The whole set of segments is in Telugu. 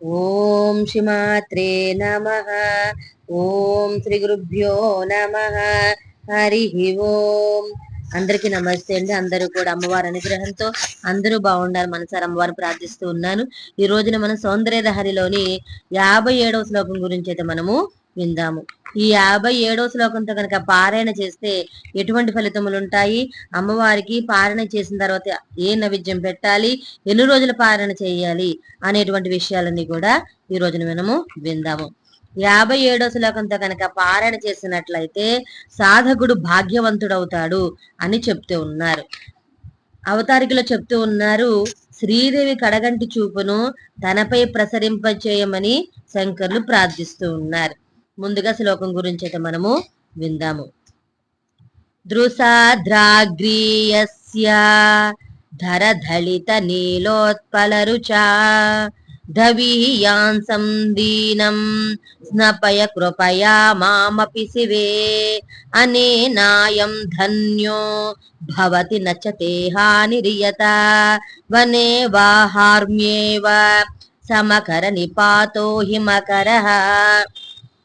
ఓం శ్రీమాత్రే నమ. ఓం శ్రీ గురుభ్యో నమ. హరి ఓం. అందరికి నమస్తే అండి. అందరూ కూడా అమ్మవారి అనుగ్రహంతో అందరూ బాగుండాలి మనసారి అమ్మవారిని ప్రార్థిస్తూ ఉన్నాను. ఈ రోజున మనం సౌందర్య దహరిలోని యాభై ఏడవ శ్లోకం గురించి అయితే మనము విందాము. ఈ యాభై ఏడో శ్లోకంతో కనుక పారాయణ చేస్తే ఎటువంటి ఫలితములు ఉంటాయి అమ్మవారికి పారాయణ చేసిన తర్వాత ఏ నైవేద్యం పెట్టాలి? ఎన్ని రోజులు పారాయణ చేయాలి? అనేటువంటి విషయాలన్నీ కూడా ఈ రోజున మనము విందాము. యాభై ఏడో శ్లోకంతో కనుక పారాయణ చేసినట్లయితే సాధకుడు భాగ్యవంతుడవుతాడు అని చెప్తూ ఉన్నారు. అవతారికలో చెప్తూ ఉన్నారు శ్రీదేవి కడగంటి చూపును తనపై ప్రసరింపచేయమని శంకర్లు ప్రార్థిస్తూ ఉన్నారు. ముందుగా శ్లోకం గురించి అయితే మనము విందాము. దృసాద్రాగ్రీయస్య ధరధళిత నీలోత్పలరుచా ధవీయాంసం దీనం స్నపయ కృపయా మామపి శివే అనేనాయం ధన్యో భవతి నచతే హానిరియత వనే వాహార్మ్యేవ సమకర నిపాతో హిమకర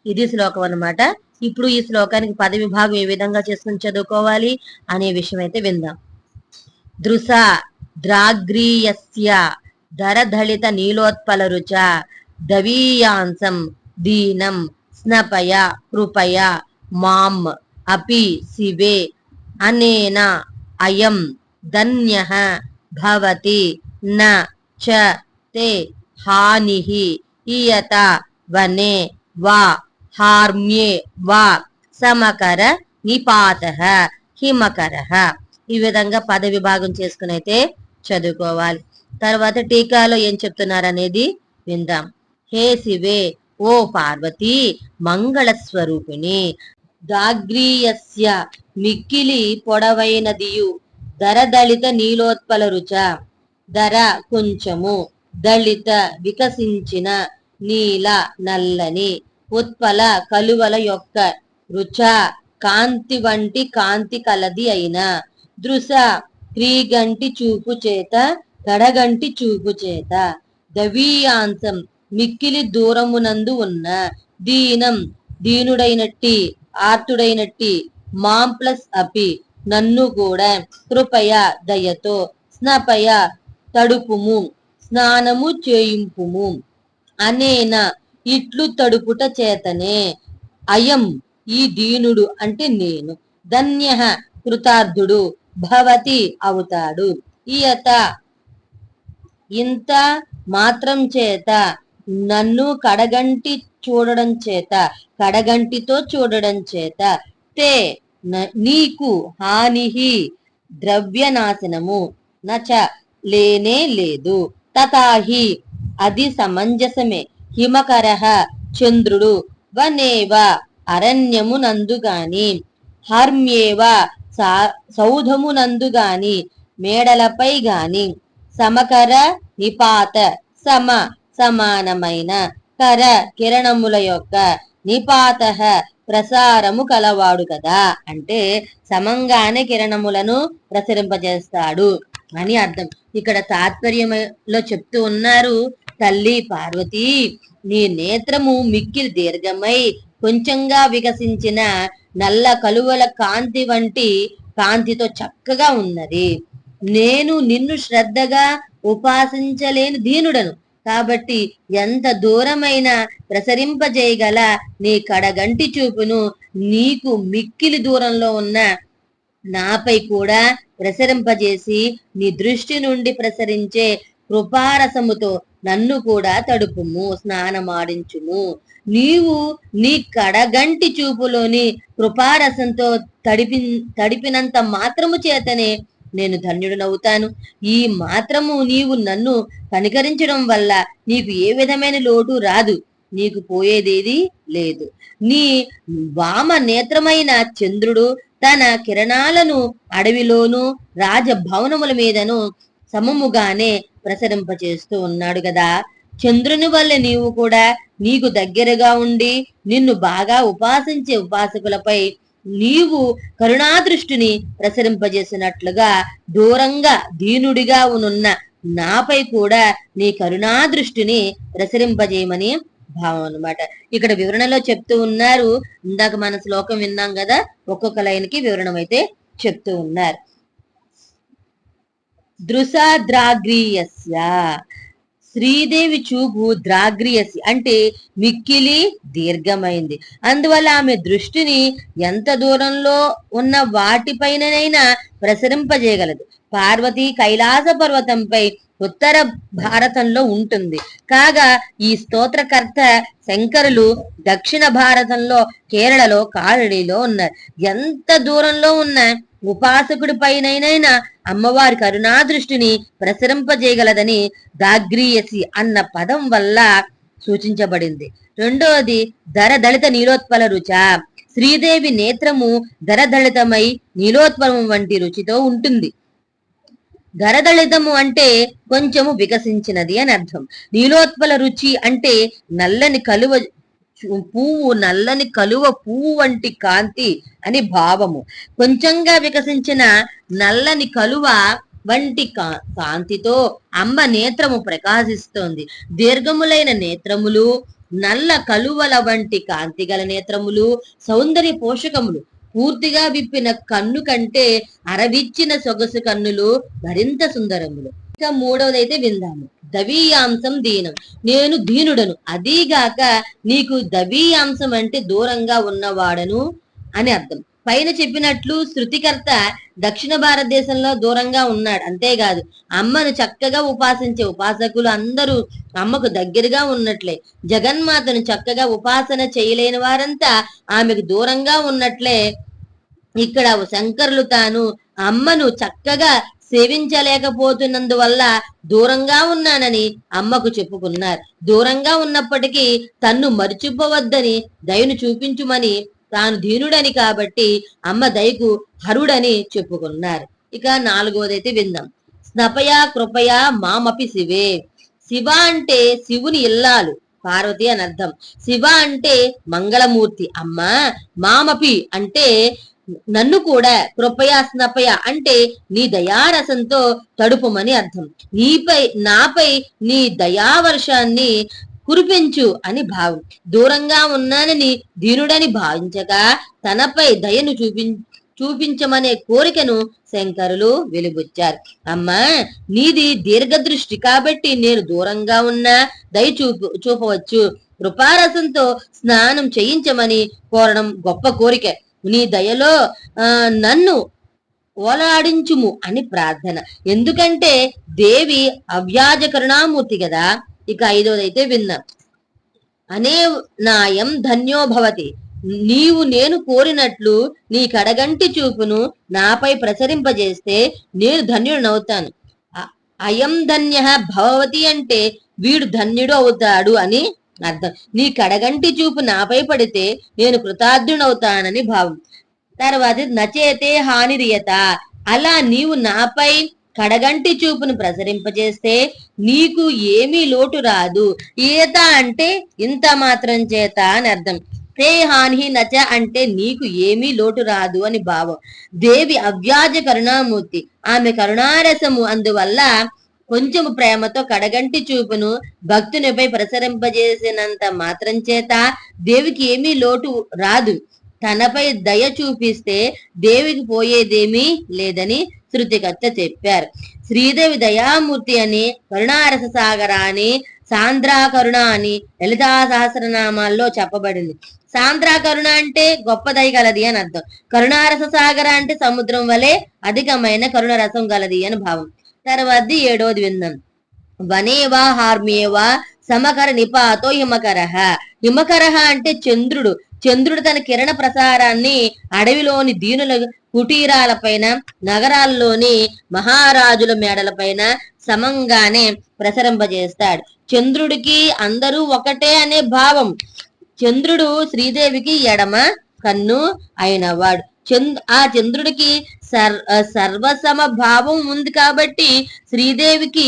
ఇది శ్లోకం అన్నమాట. ఇప్పుడు ఈ శ్లోకానికి పద విభాగం ఏ విధంగా చేసుకుని చదువుకోవాలి అనే విషయం అయితే విందాం. దృశ ద్రాగ్రీయస్య ధరధళిత నీలోత్పల రుచ దవీయాంసం దీనం స్నపయ కృపయ మాం అపి శివే అనేన అయం ధన్య భవతి న చ తే హాని ఇయత వనే వా హార్మ్యే వా సమకర నిపాత హిమకర ఈ విధంగా పద విభాగం చేసుకుని అయితే చదువుకోవాలి. తర్వాత టీకాలో ఏం చెప్తున్నారు అనేది విందాం. హే శివే ఓ పార్వతి మంగళ స్వరూపిణి దాగ్రీయస్య మిక్కిలి పొడవైనదియు దళిత నీలోత్పల రుచ ధర కొంచెము దళిత వికసించిన నీల నల్లని ఉత్పల కలువల యొక్క రుచ కాంతి వంటి కాంతి కలది అయిన దృశ క్రీగంటి చూపు చేత కడగంటి చూపు చేత దవీయాంశం మిక్కిలి దూరమునందు ఉన్న దీనం దీనుడైనట్టి ఆర్తుడైనట్టి మాం ప్లస్ అపి నన్ను కూడా కృపయ దయతో స్నపయ తడుపుము స్నానము చేయింపుము అనేన ఇట్లు తడుపుట చేతనే. అయం ఈ దీనుడు అంటే నేను. ధన్య కృతార్థుడు భవతి అవుతాడు. ఈయత ఇంత మాత్రం చేత నన్ను కడగంటి చూడడం చేత కడగంటితో చూడడం చేత. తే నీకు హానిహి ద్రవ్యనాశనము. నచ లేనే లేదు. తథాహి అది సమంజసమే. హిమకర చంద్రుడు వనేవ అరణ్యమునందుగాని హర్మ్యేవ సౌధమునందుగాని మేడలపై గాని సమకర నిపాత సమ సమానమైన కర కిరణముల యొక్క నిపాత ప్రసారము కలవాడు కదా. అంటే సమంగానే కిరణములను ప్రసరింపజేస్తాడు అని అర్థం. ఇక్కడ తాత్పర్యంలో చెప్తూ ఉన్నారు తల్లి పార్వతి నీ నేత్రము మిక్కిలి దీర్ఘమై కొంచెంగా వికసించిన నల్ల కలువల కాంతి వంటి కాంతితో చక్కగా ఉన్నది. నేను నిన్ను శ్రద్ధగా ఉపాసించలేని దీనుడను. కాబట్టి ఎంత దూరమైన ప్రసరింపజేయగల నీ కడగంటి చూపును నీకు మిక్కిలి దూరంలో ఉన్న నాపై కూడా ప్రసరింపజేసి నీ దృష్టి నుండి ప్రసరించే కృపారసముతో నన్ను కూడా తడుపుము స్నానమాడించుము. నీవు నీ కడగంటి చూపులోని కృపారసంతో తడిపి తడిపినంత మాత్రము చేతనే నేను ధన్యుడనవుతాను. ఈ మాత్రము నీవు నన్ను కనికరించడం వల్ల నీకు ఏ విధమైన లోటు రాదు. నీకు పోయేదేది లేదు. నీ వామ నేత్రమైన చంద్రుడు తన కిరణాలను అడవిలోను రాజభవనముల మీదను సమముగానే ప్రసరింపచేస్తూ ఉన్నాడు కదా చంద్రుని వల్ల నీవు కూడా నీకు దగ్గరగా ఉండి నిన్ను బాగా ఉపాసించే ఉపాసకులపై నీవు కరుణాదృష్టిని ప్రసరింపజేసినట్లుగా దూరంగా దీనుడిగా ఉనున్న నాపై కూడా నీ కరుణా దృష్టిని ప్రసరింపజేయమని భావం అనమాట ఇక్కడ వివరణలో చెప్తూ ఉన్నారు. ఇందాక మన శ్లోకం విన్నాం కదా ఒక్కొక్క లైన్కి వివరణం అయితే చెప్తూ ఉన్నారు. దృశాద్రాగ్రీయస్య. శ్రీదేవి చూపు ద్రాగ్రియసి అంటే మిక్కిలి దీర్ఘమైంది. అందువల్ల ఆమె దృష్టిని ఎంత దూరంలో ఉన్న వాటిపైననైనా ప్రసరింపజేయగలదు. పార్వతి కైలాస పర్వతంపై ఉత్తర భారతంలో ఉంటుంది. కాగా ఈ స్తోత్రకర్త శంకరులు దక్షిణ భారతంలో కేరళలో కాలడీలో ఉన్నారు. ఎంత దూరంలో ఉన్న ఉపాసకుడి పైనైనా అమ్మవారి కరుణా దృష్టిని ప్రసరింపజేయగలదని దాగ్రీయసి అన్న పదం వల్ల సూచించబడింది. రెండవది దరదళిత నీలోత్పల రుచ. శ్రీదేవి నేత్రము ధరదళితమై నీలోత్పలము వంటి రుచితో ఉంటుంది. ధరదళితము అంటే కొంచెము వికసించినది అని అర్థం. నీలోత్పల రుచి అంటే నల్లని కలువ పువ్వు నల్లని కలువ పువ్వు వంటి కాంతి అని భావము. కొంచెంగా వికసించిన నల్లని కలువ వంటి కా- కాంతితో అమ్మ నేత్రము ప్రకాశిస్తోంది. దీర్ఘములైన నేత్రములు నల్ల కలువల వంటి కాంతి గల నేత్రములు సౌందర్య పోషకములు. పూర్తిగా విప్పిన కన్ను కంటే అరవిచ్చిన సొగసు కన్నులు మరింత సుందరములు. ఇక మూడవదైతే విందాము. దవీయాంశం దీనం. నేను దీనుడను. అదీగాక నీకు దవీయాంశం అంటే దూరంగా ఉన్నవాడను అని అర్థం. పైన చెప్పినట్లు శృతికర్త దక్షిణ భారతదేశంలో దూరంగా ఉన్నాడు. అంతేకాదు అమ్మను చక్కగా ఉపాసించే ఉపాసకులు అందరూ అమ్మకు దగ్గరగా ఉన్నట్లే. జగన్మాతను చక్కగా ఉపాసన చేయలేని వారంతా ఆమెకు దూరంగా ఉన్నట్లే. ఇక్కడ శంకరులు తాను అమ్మను చక్కగా సేవించలేకపోతున్నందువల్ల దూరంగా ఉన్నానని అమ్మకు చెప్పుకున్నారు. దూరంగా ఉన్నప్పటికీ తన్ను మరిచిపోవద్దని దయను చూపించుమని తాను దీనుడని కాబట్టి అమ్మ దయకు హరుడని చెప్పుకున్నారు. ఇక నాలుగోదైతే విందాం. స్నపయా కృపయా మామపి శివే. శివ అంటే శివుని ఇల్లాలు. పార్వతి అని అర్థం. శివ అంటే మంగళమూర్తి. అమ్మ మామపి అంటే నన్ను కూడా కృపయా స్నపయ అంటే నీ దయారసంతో తడుపుమని అర్థం. నీపై నాపై నీ దయావర్షాన్ని కురిపించు అని భావం. దూరంగా ఉన్నానని దీనుడని భావించగా తనపై దయను చూపిం చూపించమనే కోరికను శంకరులు వెలుబుచ్చారు. అమ్మా నీది దీర్ఘదృష్టి కాబట్టి నేను దూరంగా ఉన్నా దయ చూపు చూపవచ్చు. కృపారసంతో స్నానం చేయించమని కోరడం గొప్ప కోరిక. నీ దయలో ఆ నన్ను ఓలాడించుము అని ప్రార్థన. ఎందుకంటే దేవి అవ్యాజ కరుణామూర్తి కదా. ఇక ఐదోదైతే విన్నాం. అనే నాయం ధన్యోభవతి నీవు నేను కోరినట్లు నీ కడగంటి చూపును నాపై ప్రసరింపజేస్తే నేను ధన్యుడనవుతాను అ- అయం ధన్య భవతి అంటే వీడు ధన్యుడు అవుతాడు అని అర్థం. నీ కడగంటి చూపు నాపై పడితే నేను కృతార్థునవుతానని భావం. తర్వాత నచేతే హానిరియత అలా నీవు నాపై కడగంటి చూపును ప్రసరింపజేస్తే నీకు ఏమీ లోటు రాదు. ఈత అంటే ఇంత మాత్రం చేత అని అర్థం. తే హాని నచ అంటే నీకు ఏమీ లోటు రాదు అని భావం. దేవి అవ్యాజ కరుణామూర్తి. ఆమె కరుణారసము అందువల్ల కొంచెము ప్రేమతో కడగంటి చూపును భక్తునిపై ప్రసరింపజేసినంత మాత్రం చేత దేవికి ఏమీ లోటు రాదు. తనపై దయ చూపిస్తే దేవికి పోయేదేమీ లేదని శృతికర్త చెప్పారు. శ్రీదేవి దయామూర్తి అని కరుణారస సాగర అని సాంద్రా కరుణ అని లలితా సహస్రనామాల్లో చెప్పబడింది. సాంద్రా కరుణ అంటే గొప్ప దయ గలది అని అర్థం. కరుణారస సాగర అంటే సముద్రం వలె అధికమైన కరుణ రసం గలది అని భావం. తర్వాత ఏడోది విందాం. వనేవా హార్మేవా సమకర నిపాతో హిమకరహ హిమకరహ అంటే చంద్రుడు. చంద్రుడు తన కిరణ ప్రసారాన్ని అడవిలోని దీనుల కుటీరాలపైన నగరాల్లోని మహారాజుల మేడలపైన సమంగానే ప్రసరింపజేస్తాడు. చంద్రుడికి అందరూ ఒకటే అనే భావం. చంద్రుడు శ్రీదేవికి ఎడమ కన్ను అయినవాడు. చంద్ ఆ చంద్రుడికి సర్ సర్వసమ భావం ఉంది కాబట్టి శ్రీదేవికి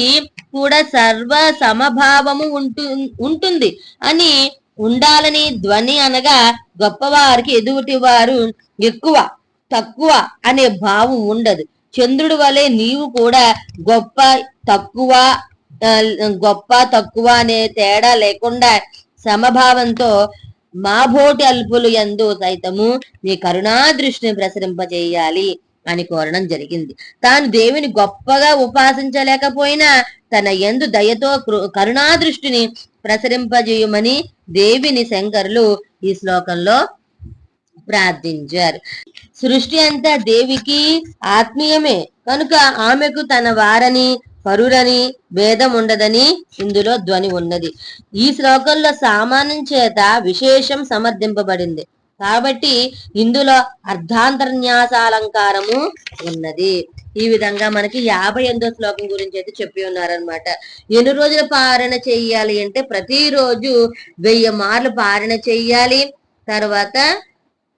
కూడా సర్వ సమభావము ఉంటు ఉంటుంది. అని ఉండాలని ధ్వని అనగా గొప్పవారికి ఎదుటి వారు ఎక్కువ తక్కువ అనే భావం ఉండదు. చంద్రుడి వలె నీవు కూడా గొప్ప తక్కువ గొప్ప తక్కువ అనే తేడా లేకుండా సమభావంతో మా బోటి అల్పులు ఎందు సైతము మీ కరుణా దృష్టిని ప్రసరింపజేయాలి అని కోరడం జరిగింది. తాను దేవుని గొప్పగా ఉపాసించలేకపోయినా తన ఎందు దయతో కృ- కరుణా దృష్టిని ప్రసరింపజేయమని దేవిని శంకరులు ఈ శ్లోకంలో ప్రార్థించారు. సృష్టి అంతా దేవికి ఆత్మీయమే. కనుక ఆమెకు తన వారని పరురని భేదం ఉండదని ఇందులో ధ్వని ఉన్నది. ఈ శ్లోకంలో సామాన్యం చేత విశేషం సమర్థింపబడింది. కాబట్టి ఇందులో అర్ధాంతర్న్యాసాలంకారము ఉన్నది. ఈ విధంగా మనకి యాభై ఎనిమిదో శ్లోకం గురించి అయితే చెప్పి ఉన్నారనమాట ఎన్ని రోజులు పారణ చెయ్యాలి అంటే ప్రతిరోజు వెయ్యి మార్లు పారణ చెయ్యాలి. తర్వాత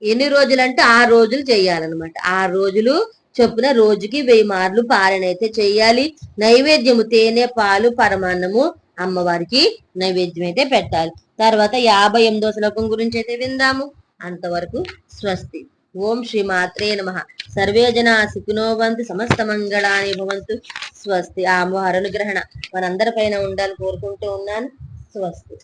ఎన్ని రోజులు అంటే ఆ రోజులు చేయాలన్నమాట ఆ రోజులు చొప్పున రోజుకి వెయ్యి మార్లు పాలనైతే చేయాలి. నైవేద్యము తేనె పాలు పరమాన్నము అమ్మవారికి నైవేద్యం అయితే పెట్టాలి. తర్వాత యాభై ఎనిమిదో శ్లోకం గురించి అయితే విందాము. అంతవరకు స్వస్తి. ఓం శ్రీ మాత్రే నమ. సర్వే జనా సుఖినో సమస్త మంగళాని భవంతు. స్వస్తి. ఆ అమ్మవారి అనుగ్రహణ మనందరిపైన ఉండాలని కోరుకుంటూ ఉన్నాను. స్వస్తి.